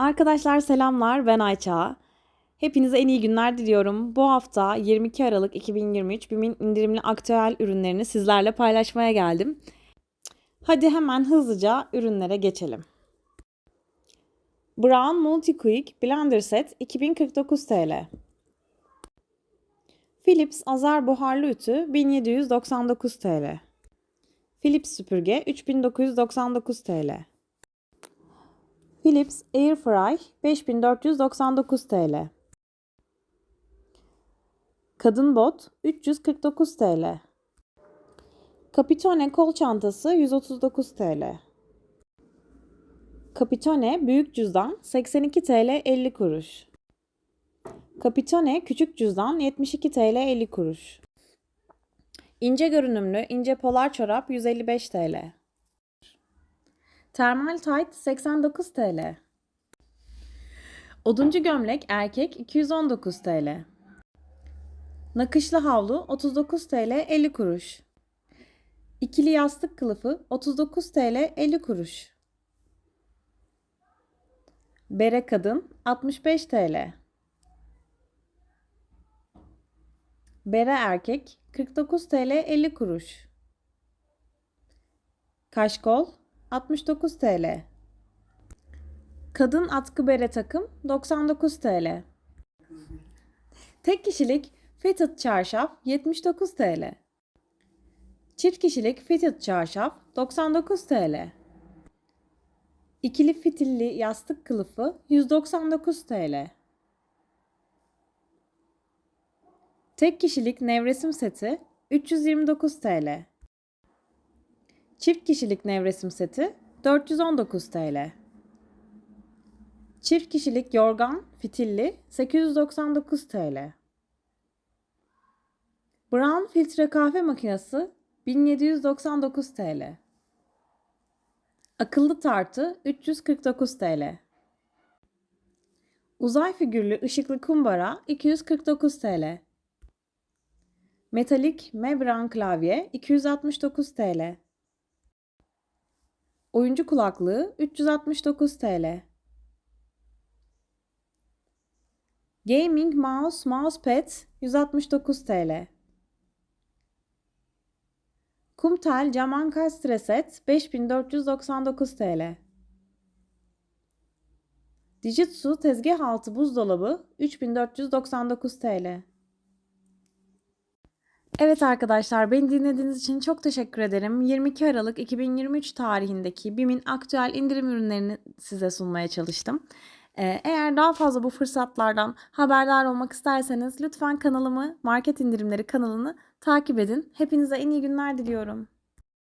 Arkadaşlar selamlar ben Ayça. Hepinize en iyi günler diliyorum. Bu hafta 22 Aralık 2023 BİM'in indirimli aktüel ürünlerini sizlerle paylaşmaya geldim. Hadi hemen hızlıca ürünlere geçelim. Brown Multi Quick Blender Set 2049 TL. Philips Azar buharlı ütü 1799 TL. Philips süpürge 3999 TL. Philips Airfry 5499 TL. Kadın bot 349 TL. Capitone kol çantası 139 TL. Capitone büyük cüzdan 82 TL 50 kuruş. Capitone küçük cüzdan 72 TL 50 kuruş. İnce görünümlü ince polar çorap 155 TL. Termal tight 89 TL. Oduncu gömlek erkek 219 TL. Nakışlı havlu 39 TL 50 kuruş. İkili yastık kılıfı 39 TL 50 kuruş. Bere kadın 65 TL. Bere erkek 49 TL 50 kuruş. Kaşkol 69 TL. Kadın atkı bere takım 99 TL. Tek kişilik fitted çarşaf 79 TL. Çift kişilik fitted çarşaf 99 TL. İkili fitilli yastık kılıfı 199 TL. Tek kişilik nevresim seti 329 TL. Çift kişilik nevresim seti 419 TL. Çift kişilik yorgan fitilli 899 TL. Brown filtre kahve makinesi 1799 TL. Akıllı tartı 349 TL. Uzay figürlü ışıklı kumbara 249 TL. Metalik membran klavye 269 TL. Oyuncu kulaklığı 369 TL. Gaming mouse mousepad 169 TL. Kumtel cam ankastre set 5499 TL. Dijitsu tezgah altı buzdolabı 3499 TL. Evet arkadaşlar beni dinlediğiniz için çok teşekkür ederim. 22 Aralık 2023 tarihindeki BİM'in aktüel indirim ürünlerini size sunmaya çalıştım. Ee, Eğer daha fazla bu fırsatlardan haberdar olmak isterseniz lütfen kanalımı, Market İndirimleri kanalını takip edin. Hepinize en iyi günler diliyorum.